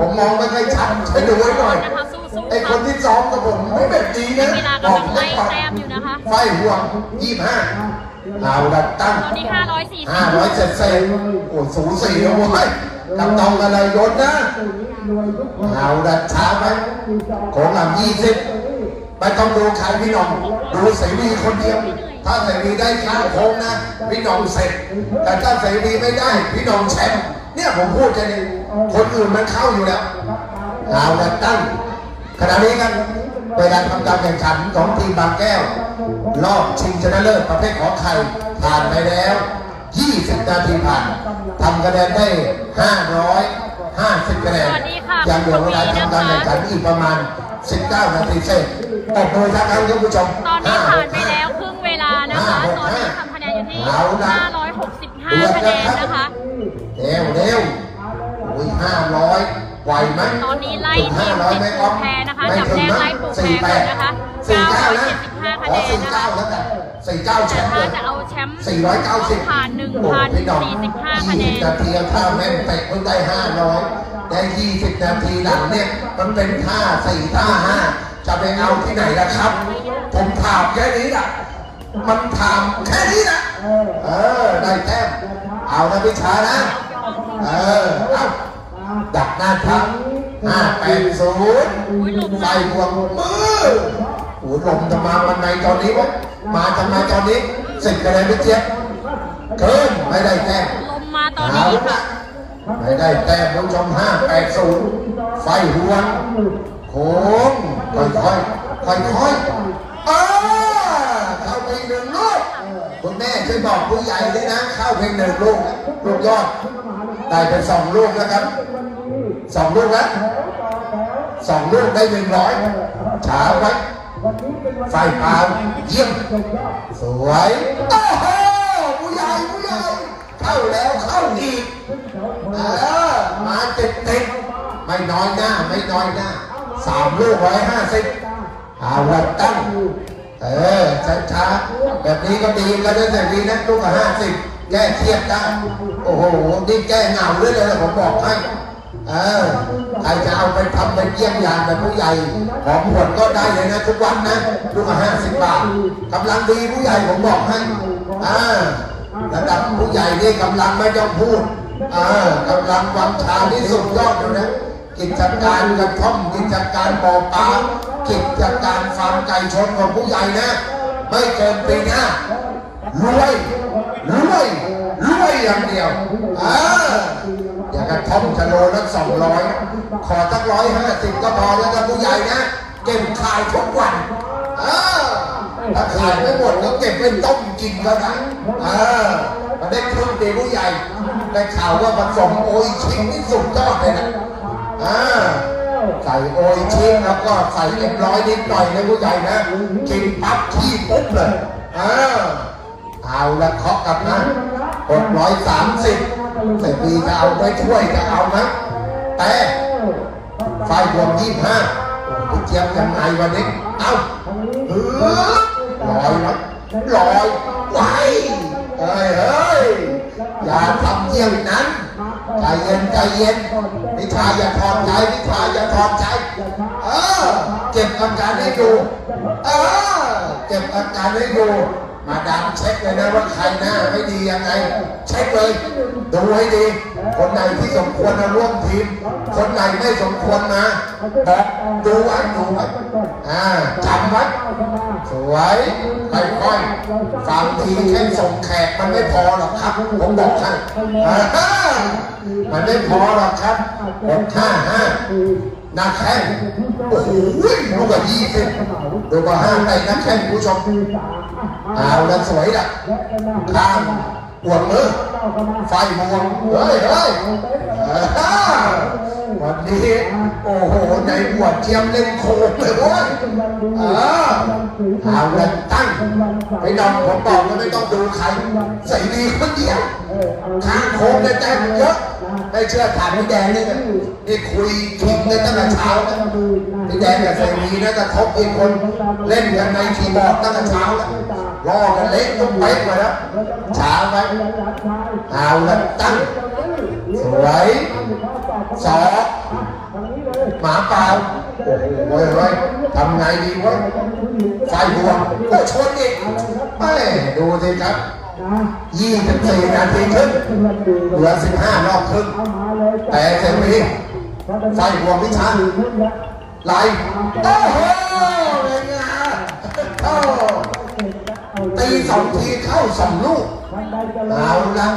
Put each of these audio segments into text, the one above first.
ผมมองไม่ค่อยชัดช่วยดูไว้หน่อยนะคะสู้ๆไอ้คนที่ซ้อมกับผมไม่แบบดีนะเวลากำลังไล่แต้มอยู่นะคะไฟห่วงยี่ห้าเอาดัดตั้งตอนนี้540ห้าร้อยเจ็ดเซนโอ้สูสีนะเว้ยกำตองอะไรยศนะเอาดัดช้าไปโค้งหลังยี่สิบไม่ต้องดูใครพี่น้องดูเสรีคนเดียว ถ้าเสรีได้ข้างโค้งนะ พี่น้องเสร็จ แต่ถ้าเสรีไม่ได้ พี่น้องแชมป์ เนี่ยผมพูดจะนี่คนอื่นมันเข้าอยู่แล้วเอาดัดตั้งขณะนี้กันเวลาทำการแข่งขันของทีมบางแก้ว รอบชิงชนะเลิศประเภทขอไข่ผ่านไปแล้ว 20 นาทีผ่านทำคะแนนได้ 550 คะแนนสวัสดีค่ะยังเหลือเวลาทำการแข่งขันอีกประมาณ 19 นาทีเศษตบมือทักทายท่านผู้ชมตอนนี้ผ่านไปแล้วครึ่งเวลานะคะ ตอนนี้ทำคะแนนอยู่ที่ 565 คะแนนนะคะเร็วเร็วโอ้ย500ไหวไหมตอนนี้ไล่ทีม500ติดไม่อปูอฟแพนะคะไม่จับถึแดงงนะไล่ปูแพสี่แปก่อนดนะคะสี่เก้านะ975คะขอแนนสี่นะเก้าคะแล้วกันสี่เก้าแชแต่มป์ถ้าเลยจะเอาแชมป์สี่ร้อยเก้าสิบผ่าน1,045คะแนนนาทีถ้าแม่นเตะเพิ่งได้ห้าร้อยได้ยี่สิบนาทีหลังเนี่ยมันเป็นท่าสี่ท่าห้าจะไปเอาที่ไหนล่ะครับ ผมถามแค่นี้นะมันถามแค่นี้นะเออ ได้แต้มเอานะพิชานะ เออเอาดักหน้าทับห้าแปดศูนย์อุ้ยลมใส่ห่วงมือโอ้ลมจะมาวันไหนตอนนี้วะมาทำไมตอนนี้สิบคะแนนพี่เจี๊ยบเกินไม่ได้แต้มลมมาตอนเอานี้ละค่ะไม่ได้แต้มผู้ชมห้าแปดศูนย์ไฟห่วงโค้งค่อยค่อยค่อยค่อยๆเออเข้าไปหนึ่งลูกคุณแม่ช่วยบอกผู้ใหญ่ด้วยนะ เข้าเพียงหนึ่งลูกลูกยอด ได้เป็นสองลูกนะครับสองลูกแล้วสองลูกได้หนึ่งร้อยช้าไว้ไฟเปล่าเยี่ยม สวยโอ้โหผู้ใหญ่ผู้ใหญ่เข้าแล้วเข้าอีกเออมาติดติดๆไม่น้อยหน้า ไม่น้อยหน้าสามลูกร้อยห้าสิบเอาละตั้ง เออช้าๆแบบนี้ก็ดีแล้วนะแต่ดีนะลูกละห้าสิบ แก้เครียดได้โอ้โหนี่แก้เหงาเลยเลยผมบอกให้เออใครจะเอาไปทำไปเยี่ยมยามแบบผู้ใหญ่ของผลก็ได้เลยนะทุกวันนะลูกละห้าสิบบาทกำลังดีผู้ใหญ่ผมบอกให้อ่าระดับผู้ใหญ่นี่กำลังไม่ต้องพูดอ่ากำลังวังชาที่สุดยอดเลยนะกิจการกระท่อมกิจการบ่อปลากิจการฟาร์มไก่ชนของผู้ใหญ่นะ ไม่เกินปีหน้า รวยรวยรวยอย่างเดียวอ่าอย่ากระท่อมจะโลละสองร้อยขอสักร้อยห้าสิบก็พอแล้วกับผู้ใหญ่นะเก็บขายทุกวันอ่าถ้าขายไม่หมดก็เก็บเป็นต้มกินก็ได้อ่ามาได้ครึ่งเดียวผู้ใหญ่ได้ข่าวว่าผสมโอยชิงนี่สุดยอดเลยนะอ่าใส่โอยชิ้นแล้วก็ใส่เอ็มร้อยนิดหน่อยนะผู้ใหญ่นะกินปั๊บขี้ปุ๊บเลยอ่า เอาละเคาะกลับนะหกร้อยสามสิบเสร็จดีจะเอาไปช่วยจะเอาไหมแต่ไฟรวมยี่ห้าโอ้ยเจี๊ยบยังไงวันนี้เอาเออลอยนะลอยไหวเฮ้ยเฮ้ยอย่าทำเยี่ยงนั้นใจเย็นใจเย็นนิชาอย่าถอดใจนิชาอย่าถอดใจเออเก็บอาการให้ดูเออเก็บอาการให้ดู มาดามเช็คเลยนะว่าใครหน้าไม่ดียังไง เช็คเลย ดูให้ดี คนไหนที่สมควรมาร่วมทีม คนไหนไม่สมควรมาบอกดูไว้ดูไว้อ่าจำไว้สวยค่อยๆฟังทีแค่ส่งแขกมันไม่พอหรอกครับ ผมบอกให้อ่าฮะมันไม่พอหรอกครับหกห้าห้านักแข่งโอ้โหลูกกับยี่สิบลูกกับห้าในนักแข่งผู้ชมเอาแล้วสวยอะข้ามปวดมือไฟมวงเฮ้ยเฮ้ยวันนี้โอ้โหในบวชเทียมเล่นโคมเลยเว้ยเออเอาแล้วตั้งไปนอนผมบอกว่าไม่ต้องดูใครใส่ดีคนเดียวข้างโค้งเนี่ยแต้มเยอะ ไม่เชื่อถามพี่แดงนี่นะนี่คุยคิงกันตั้งแต่เช้านะพี่แดงกับใส่ดีนะกระทบอีกคนเล่นกันในคีย์บอร์ดตั้งแต่เช้าแล้วรอกันเละต้องเป๊ะมาแล้วช้าไปเอาละตั้งสวยสองหมาเปล่าโอ้โหเว้ยเว้ยทำไงดีวะไฟห่วงก็ชนอีกแม่ดูสิครับ ยี่สิบสี่นาทีครึ่งเหลือสิบห้ารอบครึ่งแต่เซมีไฟห่วงพิชาไหลโอ้โหเป็นไงโอ้ตีสองทีเข้าสองลูกเอาละ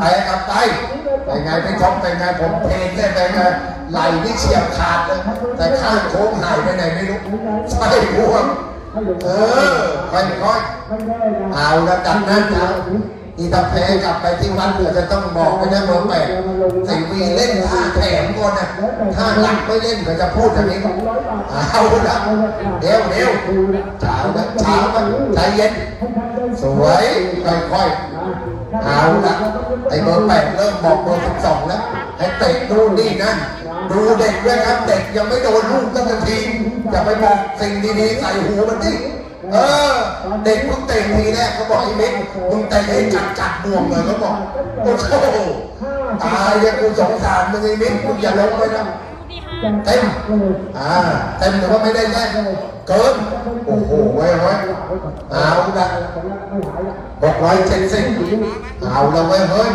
แต่กับไตเป็นไงไปชมเป็นไงผมเพลงได้เป็นไงไหลนี่เฉียบขาดเลยแต่ข้างโค้งหายไปไหนไม่รู้ใช่พวง เออค่อยๆเอาละดังนั้นนะนี่ถ้าแพ้กลับไปที่วัดเผื่อจะต้องบอกไปนะเบอร์แปดสิวีเล่นท่าแถมก่อนนะถ้าหลักไม่เล่นก็จะพูดอย่างนี้เอาละเดี๋ยวเดี๋ยวเช้านะเช้ามันใจเย็น สวยค่อยๆเอาละไอ้เบอร์แปดเริ่มบอกเบอร์สิบสองแล้วให้เตะดูนนี่นะ ดูเด็กด้วยครับเด็กยังไม่โดนลูกตั้งแต่ทีอย่าไปบอกสิ่งดีๆใส่หูมันดิเออ เด็กเพิ่งเตะทีแรกเขาบอกไอ้เม็กมึงเตะให้จัดจัดๆบวมเลยเขาบอกโอ้โหตายเนี่ยกูสงสารมึงไอ้เม็กมึงอย่าลงไปนะเต็มอ่าเต็มแต่ว่าไม่ได้แน่เกินโอ้โหเว้ยเว้ยเอาละหกร้อยเจ็ดสิบเอาละเว้เฮ้ย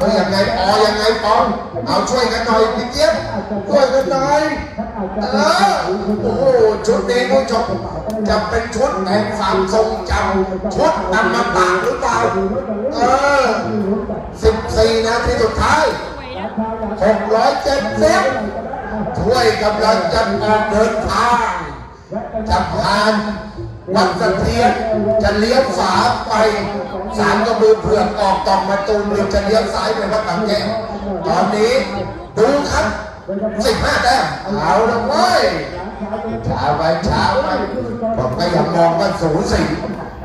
เฮ้ยยังไงปอยังไงปองเอาช่วยกันหน่อยพี่เจี๊ยบช่วยกันหน่อยเออโอ้โหชุดนี้ผู้ชมจะเป็นชุดแห่งความทรงจำชุดอมตะหรือเปล่าเออสิบสี่นาทีสุดท้ายหกร้อยเจ็ดสิบถ้วยกำลังจะออกเดินทางจะผ่านวัดสะเทียนจะเลี้ยวฝาไป สารกระบือเผือกออกตองมาตูมหรือจะเลี้ยวซ้ายไปวัดบางแก้วตอนนี้ดูครับสิบห้าแต้มเอาละเว้ยช้าไปช้าไปผมก็ยังมองว่าสูสี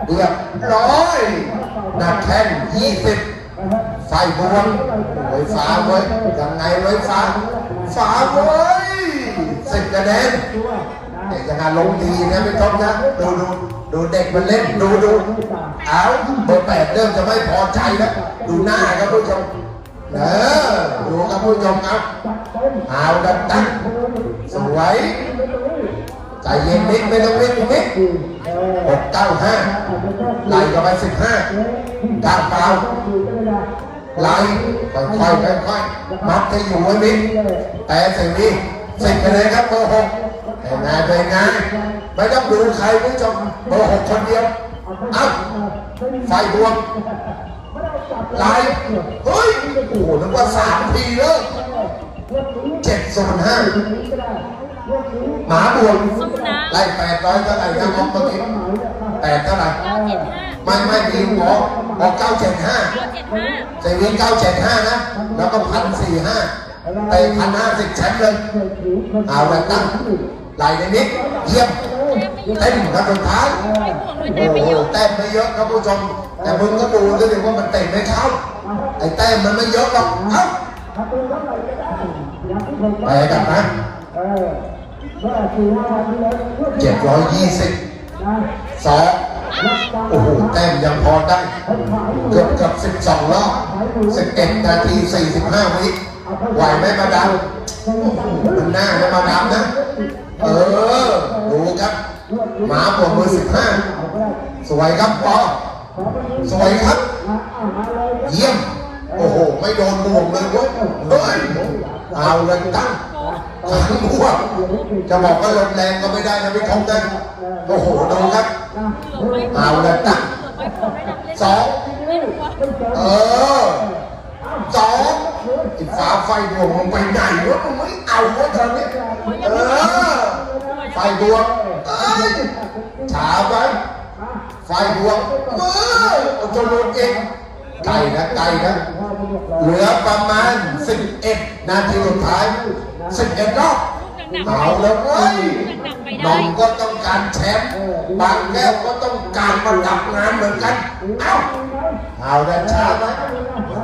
เรียบร้อยหนักแข้งยี่สิบไฟบวมไฟฟ้าเว้ยยังไงไว้ฟ้าฟ้าเว้ยสิบคะแนน เด็กยังไงลงดีนะไม่ต้องนะดูดูดูเด็กมันเล่นดูดูเอาเบอร์แปดเริ่มจะไม่พอใจแล้วดูหน้าครับผู้ชมเออดูครับผู้ชมครับเอาดันตั้งสวยใจเย็นนิดไม่ต้องรีบนิดหกเก้าห้าไล่กันไปสิบห้ากลางเปล่าไล่ค่อยๆค่อยมัดให้อยู่ไว้นิดแต่สิ่งนี้สิบคะแนนครับเบอร์หก เป็นไงเป็นไงไม่ต้องดูใครผู้ชมเบอร์หกคนเดียวเอ้าไฟบวมไล่เฮ้ยโอ้โหนึกว่าสามทีเลยเจ็ดศูนย์ห้าหมาบวมสู้นะไล่แปดร้อยเท่าไหร่นะมองเมื่อกี้แปดเท่าไหร่เก้าเจ็ดห้าไม่ไม่ดีหมอบอกเก้าเจ็ดห้าเก้าเจ็ดห้าเซวินเก้าเจ็ดห้านะ แล้วก็พันสี่ห้าไปพันห้าสิบแชมป์เลย เอาละตั้ง ไหลในนิดเยี่ยมเต็มครับสุดท้ายไม่ห่วงด้วยโอ้แต่ไม่โหเยอะแต้มไม่เยอะครับผู้ชม แต่มึงก็ดูด้วยดิว่ามันเตะไม่เข้าไอ้แต้มมันไม่เยอะหรอกเอ้าไปกันนะเจ็ดร้อยยี่สิบสองโอ้โห แต้มยังพอได้ เกือบเกือบสิบสองรอบสิบเอ็ดนาทีสี่สิบห้าวิไหวไหมมาดามโอ้โหมันหน้านะมาดามนะ เออ ดูครับ หมาบวกมือสิบห้า สวยครับปอสวยครับ เยี่ยม โอ้โห ไม่โดนบวกเลยเว้ยเฮ้ยเอาเลยตั้งขังบวกจะบอกว่าลมแรงก็ไม่ได้นะพี่ทงนะโอ้โหดูครับ เอาเลยตั้งสองเออสองไอ้ฟ้าไฟดวงมึงไปไหนวะมึงไม่เอาวะเธอเนี่ย เออ ไฟดวงเอ้ยช้าไปไฟดวงเออเอาตัวลุกเองไกลนะไกลนะ เหลือประมาณ 11 นาทีสุดท้าย 11รอบเอาแล้วเว้ยน้องก็ต้องการแชมป์บางแก้วก็ต้องการมาดับงานเหมือนกัน เอ้าเอาได้ช้าไหม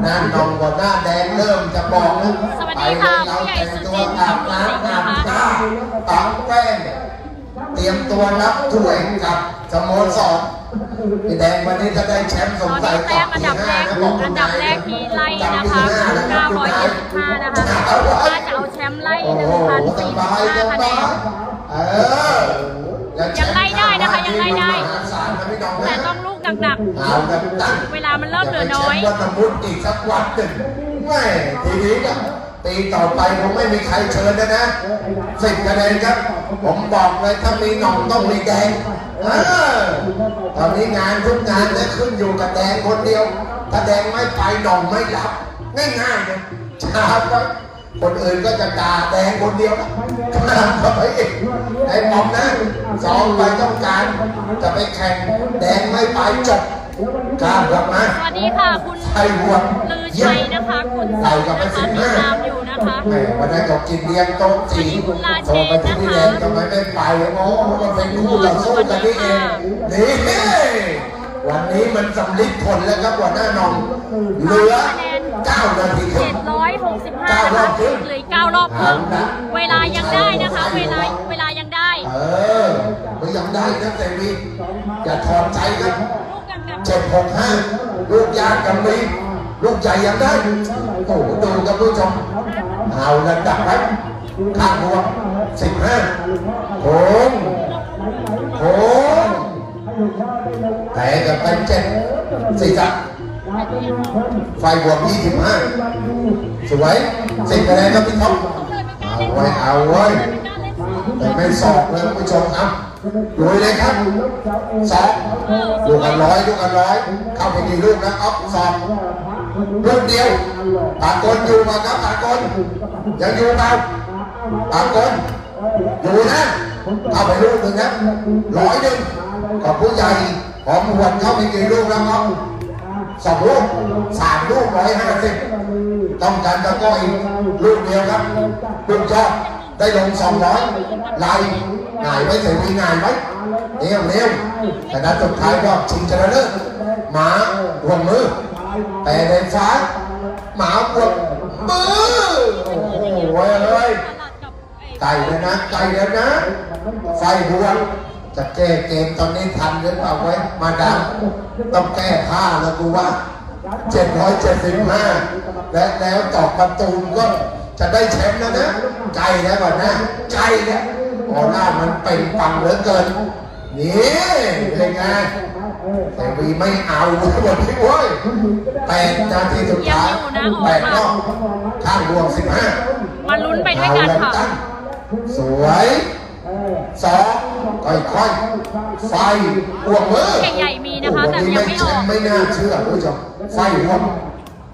นั่นน้องก็หน้าแดงเริ่มจะบอกนะสวัสไปดีค่ะเราผู้ใหญ่แต่งสุดตัวเจนอาบน้ำอาบน้ำปังแป้งเตรียมตัวรับถ้วยกับสโมสรพี่แดงวันนี้ถ้าได้แชมป์สตงอนสันี้ยแต้มอันดับแรกนะบอกอันดับแรกที่ไล่นะคะ975นะคะถ้าจะเอาแชมป์ไล่โอ้โหสบายส1,045คะแนบายนเออแล้วแชมป์ยังไล่ได้นะคะยังไล่ได้มหาศาลนะพี่น้องแต่นะต้องลูก หนักเอากันตั้งๆ เวลามันเริ่มเหลือน้อยจะไปแชมป์วันมุดอีกสักวันหนึ่งแม่ทีนี้ก็ปีต่อไปคงไม่มีใครเชิญแล้วนะสิบคะแนนครับ ผมบอกเลยถ้ามีหน่องต้องมีแดงเออตอนนี้งานทุกงานจะขึ้นอยู่กับแดงคนเดียว ถ้าแดงไม่ไปหน่องไม่รับ ง่ายๆเลยช้าไป คนอื่นก็จะด่าแดงคนเดียวข้ามเข้าไปอีกไอ้ปอมนะสองไปต้องการ จะไปแข่งแดงไม่ไปจบข้ามกลับมาสวัสดีค่ะคุณไทยวัวลือชัยนะคะคุณใส่กับไปนะคะสิบติดห้าตามอยู่นะคะแหมวันนั้นก็กินเลี้ยงโต๊ะจีนโทรไปที่พี่แดงทำไมไม่ไปโอ้มันเป็นคู่ต่อสู้กันนี่เองนี่วันนี้มันสำลิดผลแล้วครับหัวหน้านองเหลือ9นาทีครึ่ง765 นะคะเหลืออีก9รอบครึ่งเวลายังได้นะคะ เวลาเวลายังได้ เออมันยังได้นะแต่วีอย่าถอดใจครับลูกหนักเจ็ดหกห้าลูกยากกันมีลูกใหญ่ยังได้โอ้โหดูกับผู้ชมเอาระดับไว้ข้างหัวสิบห้าโค้งโค้งแต่กับเป็นเจ็ดสี่จับ ไฟบวกยี่สิบห้าสวยสิบคะแนนครับพี่ท็อปเอาไว้เอาไว้แต่ไม่สอบเลยคุณผู้ชมครับดูเลยครับสองลูกันร้อยลูกันร้อยเข้าไปกี่ลูกนะอ๊อฟสองลูกเดียวปากกลอยู่มาครับปากกลยังอยู่เปล่าปากกลอยู่นะเข้าไปลูกหนึ่งนะร้อยหนึ่งกับผู้ใหญ่หอมหวนเข้าไปกี่ลูกแล้วครับ สองลูกสามลูกร้อยห้าสิบต้องการตะก้ออีกลูกเดียวครับลูกยอดได้ลงสองร้อยล่ง่ายไหมเสียดีงายไหมเร็วเร็วแต่นัดสุดท้ายก็ชิงชนะเลิศหมาห่วงมือแต่ในฟ้าหมาปวดมือโอ้โหเว้ยเอ้ยไอ้ไก่แล้วนะไก่แล้วนะไฟหัว จะแก้เกมตอนนี้ทันหรือเปล่าไว้ยมาดามต้องแก้ผ้าแล้วกูว่า 775 และแล้วตอกประตูนก็จะได้แชมป์แล้วนะไก่แล้วก่อนนะไก่แล้วออหน้ามันเปล่งปลังเหลือเกิน นี่เป็นไงแต่วีไม่เอาวันนี้เว้ยแปดนาทีสุดท้ายแปดรอบข้างรวมสิบห้ามาลุ้นไปด้วยกันค่ะสวย สองค่อยๆไฟห่วงมือเก่งใหญ่มีนะคะแต่ยังไม่ออกไม่น่าเชื่อคุณผู้ชมไฟห่วง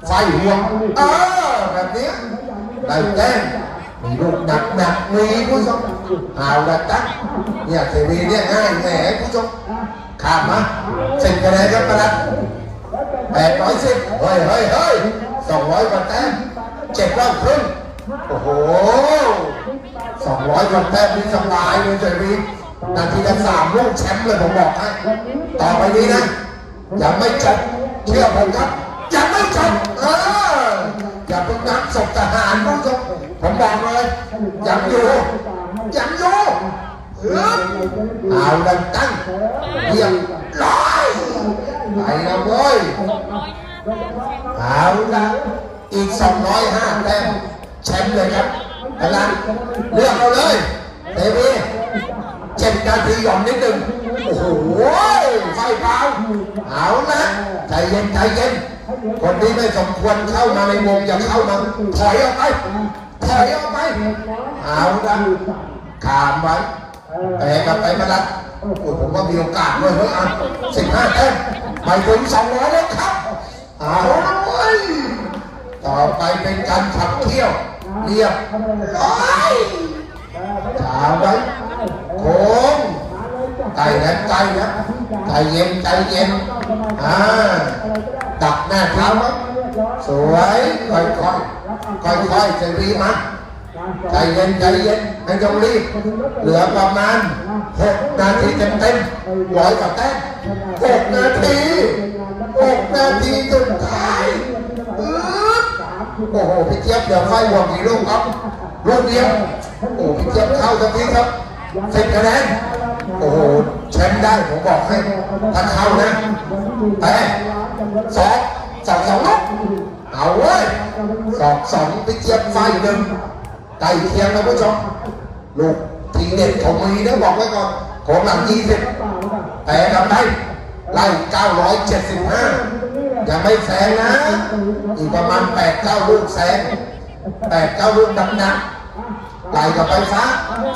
ไฟห่วงเออแบบนี้ได้แต้มมีลูกหนักหนักมีผู้ชมเอาละตั้งเนี่ยเทวีเนี่ยง่ายแหมผู้ชมข้ามมาสิบคะแนนครับประหลัดแปดร้อยสิบเฮ้ยเฮ้ยเฮ้ยสองร้อยกว่าแต้มเจ็ดรอบครึ่งโอ้โห สองร้อยกว่าแต้มนี่สบายเลยเจวีนาทีละสามลูกแชมป์เลยผมบอกให้ต่อไปนี้นะอยังไม่จบเชื่อผมครับอยังไม่จบเอออย่าเพิ่งนับศพทหารผู้ชมผมบอกเลยยังอยู่ยังอยู่เออเอาดังตั้งเรียบร้อยไปแล้วเว้ย205แต้มแชมป์เอาละอีก205แต้มแชมป์เลยครับ กำลังเลือกเอาเลยเทวีเจ็ดนาทีหย่อนนิดนึงโอ้โหไฟเบาเอาละใจเย็นใจเย็น คนที่ไม่สมควรเข้ามาในวงอย่าเข้ามาถอยออกไปถอยออกไปเอาละขามไว้แต่กลับไปมาลัดโอ้โหผมว่ามีโอกาสด้วยเฮ้ยอะสิบห้าแต้มไปถึงสองร้อยแล้วครับเอาวต่อไปเป็นการขับเที่ยว เรียบร้อยถามไว้โค้งใจนะใจนะใจเย็นใจเย็นอ่าดักหน้าเท้าไว้สวยค่อยค่อยค่อยค่อยจะรีบมาใจเย็นใจเย็นไม่ต้องรีบ เหลือประมาณหกนาทีเต็มเต็มร้อยกว่าแต้มหกนาทีหกนาทีสุดท้าย โอ้โหพี่เจี๊ยบเดี๋ยวไฟหวงกี่ลูกครับลูกเดียวโอ้โหพี่เจี๊ยบเข้าตรงนี้ครับสิบคะแนนโอ้โหแชมป์ได้ผมบอกให้ถ้าเข้านะแต่สองสองสองลูกเอาเว้ยสองสองไปเจี๊ยบไฟหนึ่งไก่เคียงนะผู้ชมลูกทีเด็ดของมีนะบอกไว้ก่อนของหลังยี่สิบแต่กำไร ไล่เก้าร้อยเจ็ดสิบห้ายังไม่แซงนะ อีกประมาณแปดเก้าลูกแซงแปดเก้าลูกดังนักไล่กับไฟฟ้า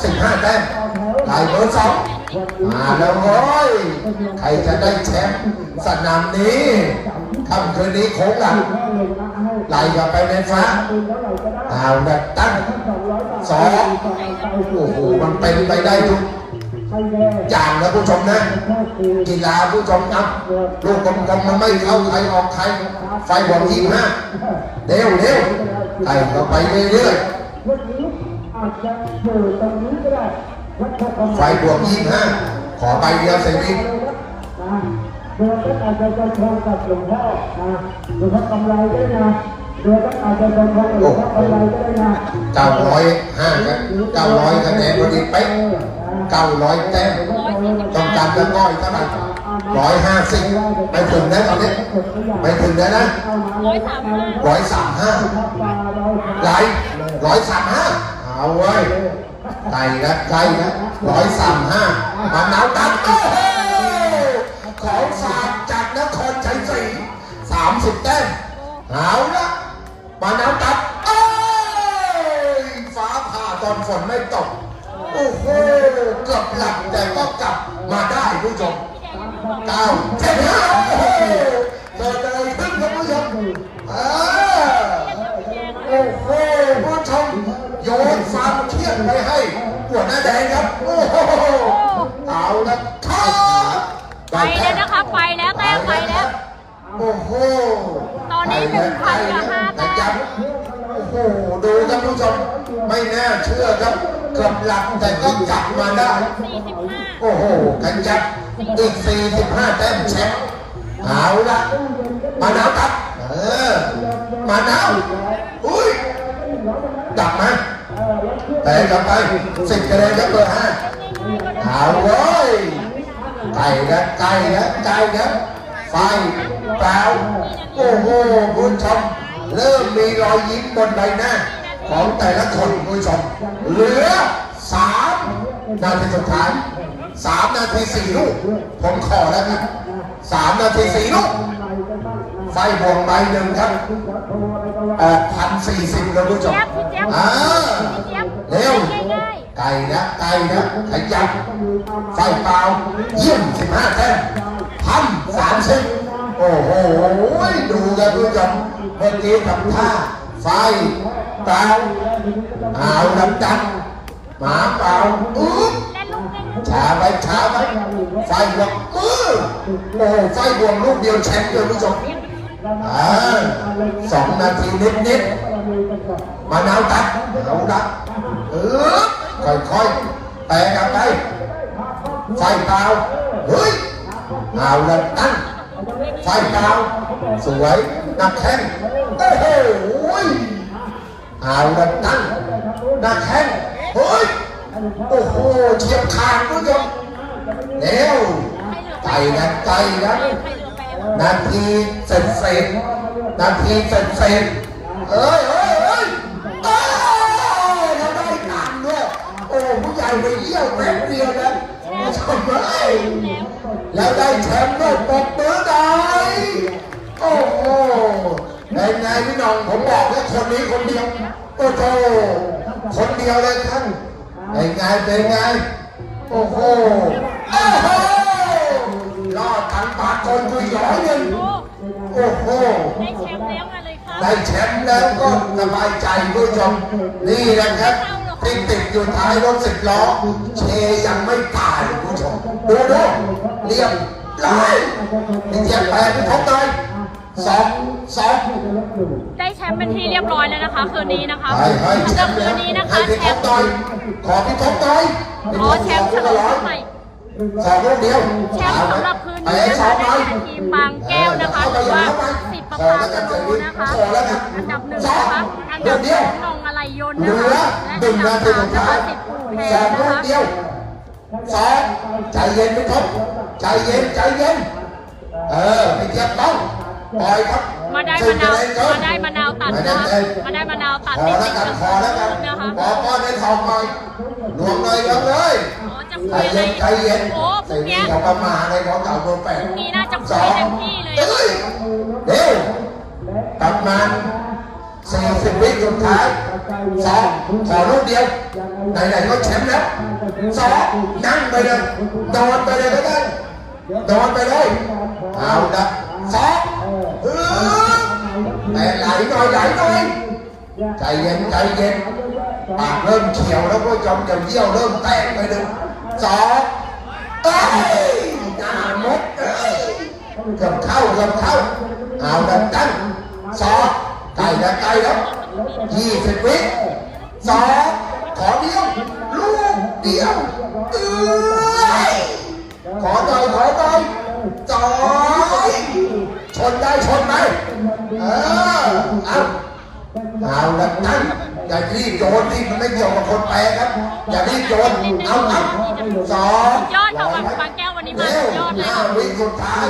สิบห้าแต้มไล่เบอร์สองมาแล้วเว้ยใครจะได้แชมป์สนามนี้ค่ำคืนนี้โค้งหลังไล่กับไปไฟฟ้าเอาดักตั้งสองโอ้โห มันเป็นไปได้ทุก อย่างนะผู้ชมนะกีฬาผู้ชมครับลูกกลมๆมันไม่เข้าใครออกใครไฟบอลยี่ห้าเร็วเร็วไต่ก็ไปเรื่อยๆไฟบวกยี่ห้าขอใบเดียวเสร็จนี้เดือนก็อาจจะเป็นทองกับหลวงพ่อนะหลวงพ่อกำไรได้นะเดือนก็อาจจะเป็นทองกับหลวงพ่อกำไรได้นะเก้าร้อยห้าครับเก้าร้อยคะแนนพอดีเป๊ะ เก้าร้อยแต้มต้องการจะก้อยเท่าไหร่ร้อยห้าสิบไม่ถึงนะตอนนี้ไม่ถึงนะนะร้อยสามห้าร้อยสามห้าไหลร้อยสามห้าเอาไว้ไก่นะไก่นะร้อยสามห้ามาหนาวตัดโอ้โหของฝาจากนครชัยศรีสามสิบแต้ม หลับแต่ก็กลับมาได้ผู้ชมเก้าเจ็ดห้าโอ้โหเกิดอะไรขึ้นครับผู้ชมอ่าโอ้โหผู้ชมโยนความเครียดไปให้หัวหน้าแดงครับโอ้โหเอาละครับไปแล้วนะคะไปแล้วแต้มไปแล้วโอ้โหตอนนี้หนึ่งพันกับห้าแต้มยับโอ้โหดูครับผู้ชม ไม่น่าเชื่อครับเกือบหลับแต่ก็กลับมาได้ โอ้โหกันจับอีก 45 แต้มแชมป์เอาละมาหนาวตัดเออ มาหนาวอุ้ยดับมาแต่กลับไปสิบคะแนนครับเบอร์ห้าเอาเว้ยไก่นะไก่นะไก่นะไฟเปล่าโอ้โหคุณชมเริ่มมีรอยยิ้มบนใบหน้า ของแต่ละคนคุณผู้ชมเหลือสามนาทีสุดท้ายสามนาทีสี่ลูก ผมขอแล้วครับสามนาทีสี่ลูก ไฟบวงใบหนึ่งครับออกพันสี่สิบแล้วคุณผู้ชมเจี๊ยบพี่เจี๊ยบอ่าพี่เจี๊ยบเร็วง่ายไก่นะไก่นะขยับไฟเปล่าเยี่ยมสิบห้าแท่งพันสามสิบโอ้โห ดูกันผู้ชมเมื่อกี้ทำท่าไฟ เปล่าเอาดังดังหมาเปล่าอุ๊บช้าไปช้าไปไฟบวกมือโอ้ไฟบวกลูกเดียวแชมป์เลยวผู้ชมอ่าสองนาทีนิดนิดมานาตัดเอาดักเออค่อยๆแตะกลับไปไฟเปล่าเฮ้ยเอาละตั้งไฟเปล่าสวยนักแข่งโอ้โห เอาละตั้งนักแข่งเฮ้ย โอ้โหเฉียบขาดผู้ชมเร็วไก่นะไก่นะนาทีเสร็จเสร็จนาทีเสร็จเสร็จเอ้ยเอ้ยเอ้ยเอ้ยเราได้ตังค์ด้วยโอ้ผู้ใหญ่ไปเยี่ยวแป๊บเดียวนะผู้ชมเอ้ยแล้วได้แชมป์ด้วยปรบมือได้โอ้โห เป็นไงพี่น้องผมบอกแล้วคนนี้คนเดียวโอ้โหคนเดียวเลยท่านเป็นไงเป็นไงโอ้โหโอ้โหรอดทั้งปากคนคุยร้อยหนึ่งโอ้โอ้โหได้แชมป์แล้วมาเลยค่ะได้แชมป์แล้วก็สบายใจผู้ชมนี่นะครับที่ติดอยู่ท้ายรถสิบล้อเชยังไม่ตายผู้ชมดูดูเรียบร้อยนี่เจ็บแปดที่ทบเลยสองสอง ได้แชมป์เป็นที่เรียบร้อยแล้วนะคะ คืนนี้นะคะให้ให้แชสำหรับมป์คืแล้วนนี้นะคะให้พี่แชทมบป์หน่อยขอพี่ทบหน่อยพี่อ๋ทอบแชมป์สฉองลลูอกงละร้อยใหม่สองลูกเดียวแชมป์สำหรับคืนไปนี้ให้นะสอคะงหน่ได้อยทีมบางแก้วนะคะหรือว่าสิบประปาโลนะคะอันดับหนึ่งนะคะอันดับสองนองอะไรยนต์นะคะและอันดับสามนะคะสิบปูแพงนะคะสองใจเย็นทุกคนใจเย็นใจเย็นเออไม่เจ็บต้องปล่อยครับ มาได้สิมะบนาวคะแนนเกิมาได้มะนาวตัดไม่นะได้คะเอ้ยมาได้มะนาวตัดขอแล้วกันขอแล้วกันนะคะขอป้อนให้ทองหน่อยหลวงหน่อยครับเลยอ๋อจะใจคุยอะไรเย็นใจเย็นโอ้พแต่รุ่งนี่เนี้ยเขาก็มาในของเก่าตัวแปดพรุ่งนี้น่าจะคุสยองเต็มที่เลยเอ้ยเดี๋ยวกลับมาสี่สิบวิสุดท้ายสองขอลูกเดียวไหนๆก็แชมป์แล้วสองนั่งไปเลยนอนไปเลยก็ได้ นอนไปเลยเอาละสองเออแต่ไหลหน่อยไหลหน่อยใจเย็นใจเย็นปากเริ่มเขียวแล้วก็จอมจะเยี่ยวเริ่มแตกไปเลยสองเอ้ยหน้ามดเอ้ยเกือบเข้าเกือบเข้าเอาดันตั้งสองไก่แล้วไก่แล้วยี่สิบวิสองขอเดียวลูกเดียวเอ้ย ขอหน่อยขอหน่อยจอยชนได้ชนไหมเออเอาเอาดันตั้งอย่ารีบโยนนี่มันไม่เกี่ยวกับคนแปลครับ อย่ารีบโยนเอาเอาสองยอดค่ะวันบางแก้ววันนี้มาเร็วยอดเลยห้าค่ะวิสุดท้าย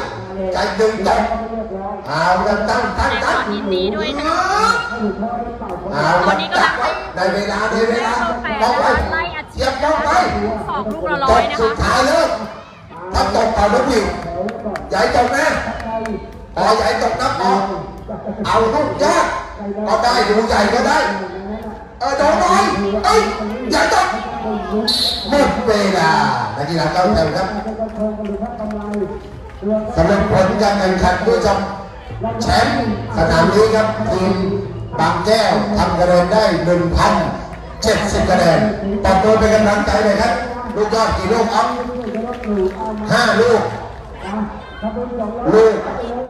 ใจดึงตกเอาละตั้งตั้งตั้งยินดีด้วยนะคะเอาตอละนนี้จักำลับงไว้ในเวลาในเวลาแปดมองไปไล่อัดเทีเฉียยบบมองไปสองลูกละตร้อยกนะสุดคะท้ายเลย ถ้าตกเป่าลูกวิวใหญ่ตกนะพอใหญ่ตกนะพอเอาลูกยากก็ได้ดูใหญ่ก็ได้ เออโดนน่อยเอ้ยใหญ่ตกหมดเวลานักกีฬาเก้าแถวครับสำหรับผลการแข่งขันผู้ชมแชมป์สนามนี้ครับทีมบางแก้วทำคะแนนได้1,070คะแนนตบตัวเป็นกำลังใจเลยครับ ลูกยอดกี่ลูกครับ ห้าลูกลูก